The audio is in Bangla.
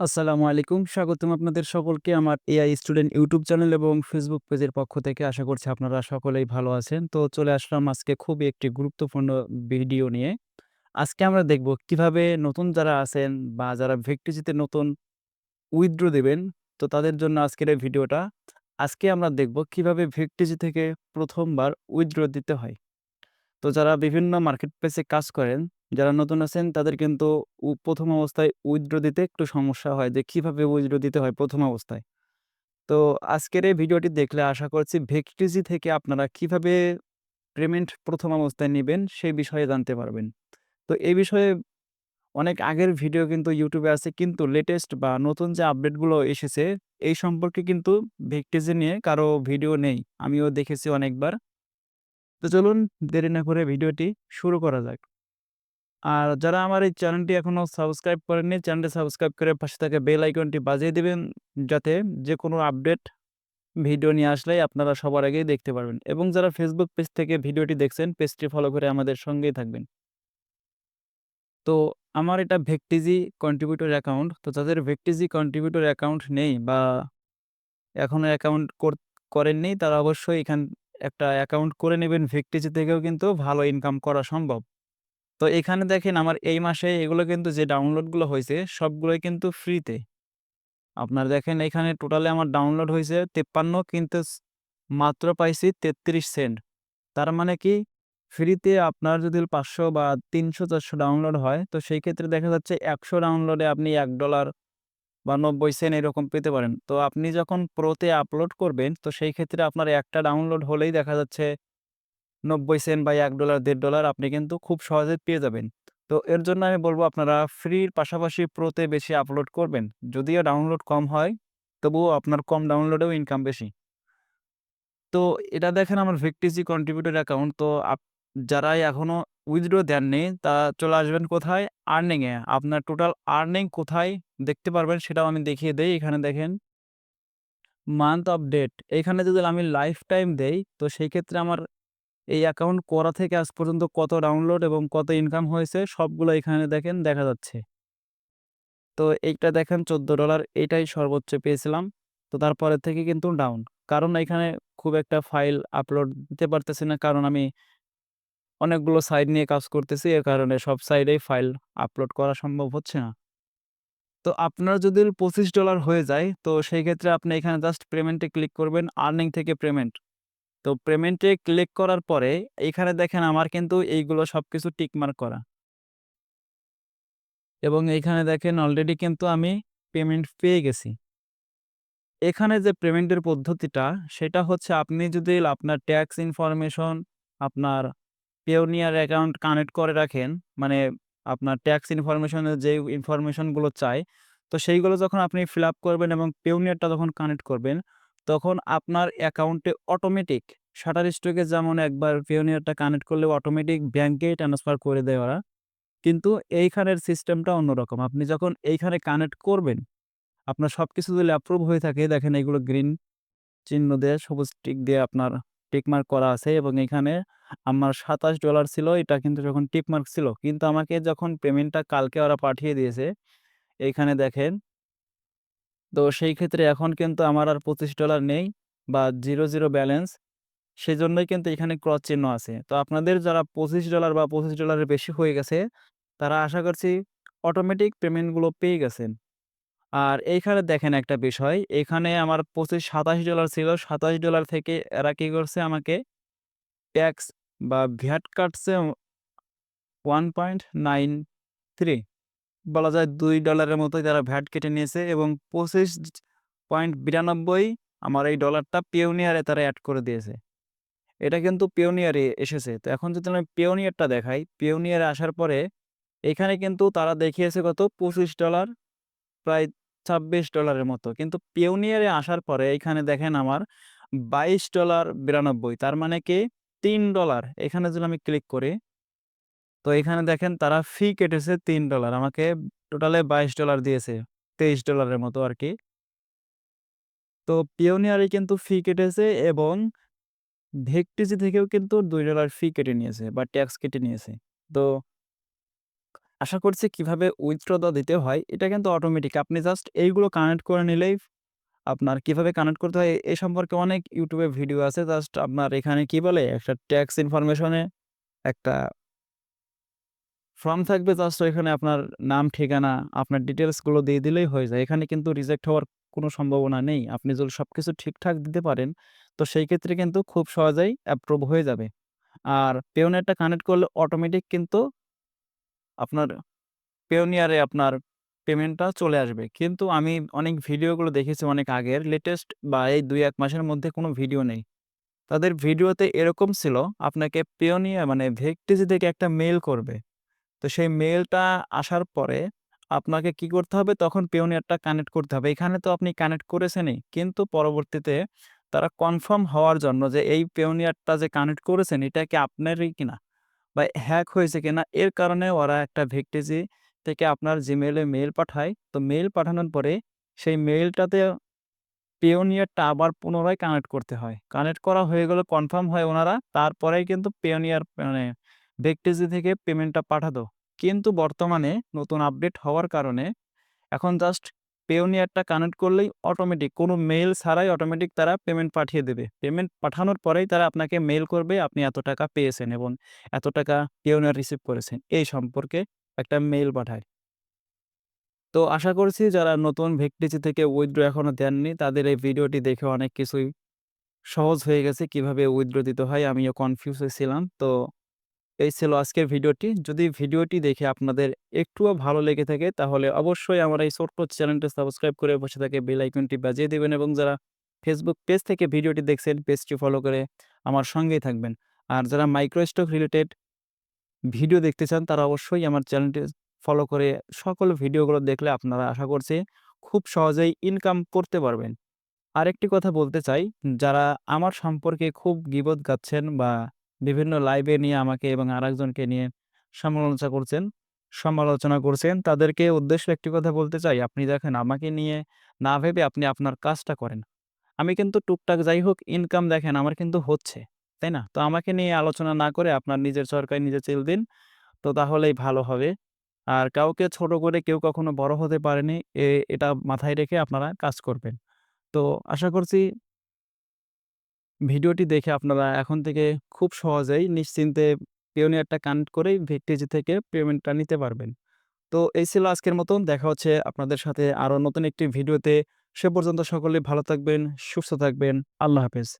আসসালামু আলাইকুম। স্বাগতম আপনাদের সকলকে আমার এআই স্টুডেন্ট ইউটিউব চ্যানেল এবং ফেসবুক পেজের পক্ষ থেকে। আশা করছি আপনারা সকলেই ভালো আছেন। তো চলে আসলাম আজকে খুবই একটি গুরুত্বপূর্ণ ভিডিও নিয়ে। আজকে আমরা দেখব কীভাবে নতুন যারা আছেন বা যারা ভেক্টিজিতে নতুন উইথড্র দেবেন তো তাদের জন্য আজকের এই ভিডিওটা। আজকে আমরা দেখব কীভাবে ভেক্টিজি থেকে ১ম বার উইথড্র দিতে হয়। তো যারা বিভিন্ন মার্কেট প্লেসে কাজ করেন, যারা নতুন আছেন, তাদের কিন্তু ১ম অবস্থায় উইথড্র দিতে একটু সমস্যা হয় যে, কীভাবে উইথড্র দিতে হয় প্রথম অবস্থায়। তো আজকের এই ভিডিওটি দেখলে আশা করছি ভেক্টিজি থেকে আপনারা কীভাবে পেমেন্ট প্রথম অবস্থায় নিবেন, সেই বিষয়ে জানতে পারবেন। তো এই বিষয়ে অনেক আগের ভিডিও কিন্তু ইউটিউবে আছে, কিন্তু লেটেস্ট বা নতুন যে আপডেটগুলো এসেছে, এই সম্পর্কে কিন্তু ভেক্টিজি নিয়ে কারও ভিডিও নেই। আমিও দেখেছি অনেকবার। তো চলুন দেরি না করে ভিডিওটি শুরু করা যাক। আর যারা আমার এই চ্যানেলটি এখনও সাবস্ক্রাইব করেননি, চ্যানেলটি সাবস্ক্রাইব করে পাশে থাকা বেল আইকনটি বাজিয়ে দিবেন যাতে যেকোনো আপডেট ভিডিও নিয়ে আসলেই আপনারা সবার আগেই দেখতে পারবেন। এবং যারা ফেসবুক পেজ থেকে ভিডিওটি দেখছেন পেজটি ফলো করে আমাদের সঙ্গেই থাকবেন। তো আমার এটা ভেক্টিজি কন্ট্রিবিউটর অ্যাকাউন্ট। তো যাদের ভেক্টিজি কন্ট্রিবিউটর অ্যাকাউন্ট নেই বা এখনও অ্যাকাউন্ট কর করেননি তারা অবশ্যই এখান একটা অ্যাকাউন্ট করে নেবেন। ভেক্টিজি থেকেও কিন্তু ভালো ইনকাম করা সম্ভব। তো এখানে দেখেন আমার এই মাসে এগুলো কিন্তু যে ডাউনলোডগুলো হয়েছে সবগুলোই কিন্তু ফ্রিতে। আপনার দেখেন এখানে টোটালে আমার ডাউনলোড হয়েছে তেপ্পান্ন কিন্তু মাত্র পাইছি ৩৩ সেন্ট। তার মানে কি ফ্রিতে আপনার যদি ৫০০ বা তিনশো চারশো ডাউনলোড হয়, তো সেই ক্ষেত্রে দেখা যাচ্ছে ১০০ ডাউনলোডে আপনি এক ডলার বা ৯০ সেন্ট এরকম পেতে পারেন। তো আপনি যখন প্রোতে আপলোড করবেন, তো সেই ক্ষেত্রে আপনার একটা ডাউনলোড হলেই দেখা যাচ্ছে ৯০ সেন্ট বা $১, $১.৫ আপনি কিন্তু খুব সহজে পেয়ে যাবেন। তো এর জন্য আমি বলব আপনারা ফ্রির পাশাপাশি প্রোতে বেশি আপলোড করবেন। যদিও ডাউনলোড কম হয়, তবুও আপনার কম ডাউনলোডেও ইনকাম বেশি। তো এটা দেখেন আমার ভেক্টিজি কন্ট্রিবিউটর অ্যাকাউন্ট। তো যারা এখনও উইথড্র দেননি তা চলে আসবেন কোথায়? আর্নিংয়ে আপনার টোটাল আর্নিং কোথায় দেখতে পারবেন সেটাও আমি দেখিয়ে দেই। এখানে দেখেন মান্থ অফ ডেট। এখানে যদি আমি লাইফ টাইম দেই তো সেই ক্ষেত্রে আমার এই অ্যাকাউন্ট করা থেকে আজ পর্যন্ত কত ডাউনলোড এবং কত ইনকাম হয়েছে, সবগুলো এখানে দেখেন দেখা যাচ্ছে। তো এইটা দেখেন $14 এইটাই সর্বোচ্চ পেয়েছিলাম। তো তারপরের থেকে কিন্তু ডাউন। কারণ এখানে খুব একটা ফাইল আপলোড দিতে পারতেছি না। কারণ আমি অনেকগুলো সাইট নিয়ে কাজ করতেছি। এর কারণে সব সাইডেই ফাইল আপলোড করা সম্ভব হচ্ছে না। তো আপনার যদি $25 হয়ে যায়, তো সেই ক্ষেত্রে আপনি এখানে জাস্ট পেমেন্টে ক্লিক করবেন আর্নিং থেকে পেমেন্ট। তো পেমেন্টে ক্লিক করার পরে এইখানে দেখেন আমার কিন্তু এইগুলো সব কিছু টিকমার্ক করা। এবং এইখানে দেখেন অলরেডি কিন্তু আমি পেমেন্ট পেয়ে গেছি। এখানে যে পেমেন্টের পদ্ধতিটা সেটা হচ্ছে আপনি যদি আপনার ট্যাক্স ইনফরমেশন, আপনার পেওনিয়ার অ্যাকাউন্ট কানেক্ট করে রাখেন, মানে আপনার ট্যাক্স ইনফরমেশন এর যে ইনফরমেশনগুলো চাই তো সেইগুলো যখন আপনি ফিল আপ করবেন এবং পেওনিয়ারটা যখন কানেক্ট করবেন, তখন আপনার অ্যাকাউন্টে অটোমেটিক শাটারস্টকে যেমন একবার পেওনিয়ারটা কানেক্ট করলে অটোমেটিক ব্যাংকে ট্রান্সফার করে দেয় ওরা। কিন্তু এইখানের সিস্টেমটা অন্যরকম। আপনি যখন এইখানে কানেক্ট করবেন, আপনার সব কিছু যদি অ্যাপ্রুভ হয়ে থাকে দেখেন এগুলো গ্রিন চিহ্ন দিয়ে সবুজ টিক দিয়ে আপনার টিক মার্ক করা আছে এবং এখানে আমার $27 ছিল এটা কিন্তু যখন টিক মার্ক ছিল। কিন্তু আমাকে যখন পেমেন্টটা কালকে ওরা পাঠিয়ে দিয়েছে, এইখানে দেখেন তো সেই ক্ষেত্রে এখন কিন্তু আমার আর $25 নেই বা 0, 0 ব্যালেন্স। সেজন্যই কিন্তু এখানে ক্রস চিহ্ন আছে। তো আপনাদের যারা $25 বা পঁচিশ ডলারের বেশি হয়ে গেছে, তারা আশা করছি অটোমেটিক পেমেন্টগুলো পেয়ে গেছেন। আর এইখানে দেখেন একটা বিষয়, এখানে আমার 25 $27 ছিল। $27 থেকে এরা কী করছে আমাকে ট্যাক্স বা ভ্যাট কাটছে 1.93 বলা যায় $2 এর মতোই তারা ভ্যাট কেটে নিয়েছে এবং 25.92 আমার এই ডলারটা পেওনিয়ারে তারা অ্যাড করে দিয়েছে। এটা কিন্তু পেওনিয়ারে এসেছে। তো এখন যদি আমি পিওনিয়ারটা দেখাই, পেওনিয়ারে আসার পরে এখানে কিন্তু তারা দেখিয়েছে কত $25 প্রায় ছাব্বিশ ডলারের মতো। কিন্তু পেওনিয়ারে আসার পরে এইখানে দেখেন আমার $22.92 তার মানে কি তিন ডলার এখানে যদি আমি ক্লিক করি তো এখানে দেখেন তারা ফি কেটেছে তিন ডলার আমাকে টোটালে $22 দিয়েছে। তেইশ ডলারের মতো আর কি তো পেওনিয়ারে কিন্তু ফি কেটেছে এবং ভেক্টিজি থেকেও কিন্তু দুই ডলার ফি কেটে নিয়েছে বা ট্যাক্স কেটে নিয়েছে। তো আশা করছি কীভাবে উইথড্র দিতে হয় এটা কিন্তু অটোমেটিক। আপনি জাস্ট এইগুলো কানেক্ট করে নিলেই আপনার কীভাবে কানেক্ট করতে হয় এ সম্পর্কে অনেক ইউটিউবে ভিডিও আছে। জাস্ট আপনার এখানে কি বলে একটা ট্যাক্স ইনফরমেশনে একটা ফর্ম থাকবে জাস্ট ওইখানে আপনার নাম, ঠিকানা, আপনার ডিটেলসগুলো দিয়ে দিলেই হয়ে যায়। এখানে কিন্তু রিজেক্ট হওয়ার কোনো সম্ভাবনা নেই। আপনি যদি সব কিছু ঠিকঠাক দিতে পারেন, তো সেই ক্ষেত্রে কিন্তু খুব সহজেই অ্যাপ্রুভ হয়ে যাবে। আর পেওনিয়ারটা কানেক্ট করলে অটোমেটিক কিন্তু আপনার পেওনিয়ারে আপনার পেমেন্টটা চলে আসবে। কিন্তু আমি অনেক ভিডিওগুলো দেখেছি অনেক আগের লেটেস্ট বা এই ২-১ মাসের মধ্যে কোনো ভিডিও নেই। তাদের ভিডিওতে এরকম ছিল আপনাকে পেওনিয়া মানে ভেকটিজি থেকে একটা মেইল করবে। তো সেই মেলটা আসার পরে আপনাকে কি করতে হবে তখন পেওনিয়ারটা কানেক্ট করতে হবে। এখানে তো আপনি কানেক্ট করেছেনই। কিন্তু পরবর্তীতে তারা কনফার্ম হওয়ার জন্য যে এই পেওনিয়ারটা যে কানেক্ট করেছেন, এটা কি আপনারই কিনা বা হ্যাক হয়েছে কিনা, এর কারণে ওরা একটা ভেকটিজি থেকে আপনার জিমেইল এ মেইল পাঠায়। তো মেইল পাঠানোর পরে সেই মেইলটাতে পেওনিয়ারটা আবার পুনরায় কানেক্ট করতে হয়। কানেক্ট করা হয়ে গেলে কনফার্ম হয় ওনারা তারপরেই কিন্তু পেওনিয়ার মানে ভেকটিজি থেকে পেমেন্টটা পাঠাতো। কিন্তু বর্তমানে নতুন আপডেট হওয়ার কারণে এখন জাস্ট পেওনিয়ারটা কানেক্ট করলেই অটোমেটিক কোনো মেইল ছাড়াই অটোমেটিক তারা পেমেন্ট পাঠিয়ে দেবে। পেমেন্ট পাঠানোর পরেই তারা আপনাকে মেইল করবে, আপনি এত টাকা পেয়েছেন এবং এত টাকা পেওনিয়ার রিসিভ করেছেন। এই সম্পর্কে একটা মেইল পাঠায়। তো আশা করছি যারা নতুন ভেকটিজি থেকে উইথড্র এখনও দেননি, তাদের এই ভিডিওটি দেখে অনেক কিছুই সহজ হয়ে গেছে, কীভাবে উইথড্র দিতে হয়। আমিও কনফিউজ হয়েছিলাম। তো এই ছিল আজকের ভিডিওটি। যদি ভিডিওটি দেখে আপনাদের একটুও ভালো লেগে থাকে তাহলে অবশ্যই আমার এই ছোট্ট চ্যানেলটি সাবস্ক্রাইব করে বসে থাকে বেল আইকনটি বাজিয়ে দেবেন এবং যারা ফেসবুক পেজ থেকে ভিডিওটি দেখছেন পেজটি ফলো করে আমার সঙ্গেই থাকবেন। আর যারা মাইক্রো স্টক রিলেটেড ভিডিও দেখতে চান তারা অবশ্যই আমার চ্যানেলটি ফলো করে সকল ভিডিওগুলো দেখলে আপনারা আশা করছি খুব সহজেই ইনকাম করতে পারবেন। আরেকটি কথা বলতে চাই, যারা আমার সম্পর্কে খুব গীবত গাচ্ছেন বা বিভিন্ন লাইভে নিয়ে আমাকে এবং আরেকজনকে নিয়ে সমালোচনা করছেন সমালোচনা করছেন তাদেরকে উদ্দেশ্য একটি কথা বলতে চাই, আপনি দেখেন আমাকে নিয়ে না ভেবে আপনি আপনার কাজটা করেন। আমি কিন্তু টুকটাক যাই হোক ইনকাম দেখেন আমার কিন্তু হচ্ছে, তাই না? তো আমাকে নিয়ে আলোচনা না করে আপনার নিজের চরকায় নিজে চিল দিন। তো তাহলেই ভালো হবে। আর কাউকে ছোট করে কেউ কখনো বড় হতে পারেনি এটা মাথায় রেখে আপনারা কাজ করবেন। তো আশা করছি ভিডিওটি দেখে আপনারা এখন থেকে খুব সহজেই নিশ্চিন্তে পেওনিয়ারটা কানেক্ট করেই ভিকটেজি থেকে পেমেন্টটা নিতে পারবেন। তো এই ছিল আজকের মতন। দেখা হচ্ছে আপনাদের সাথে আরও নতুন একটি ভিডিওতে। সে পর্যন্ত সকলেই ভালো থাকবেন, সুস্থ থাকবেন। আল্লাহ হাফেজ।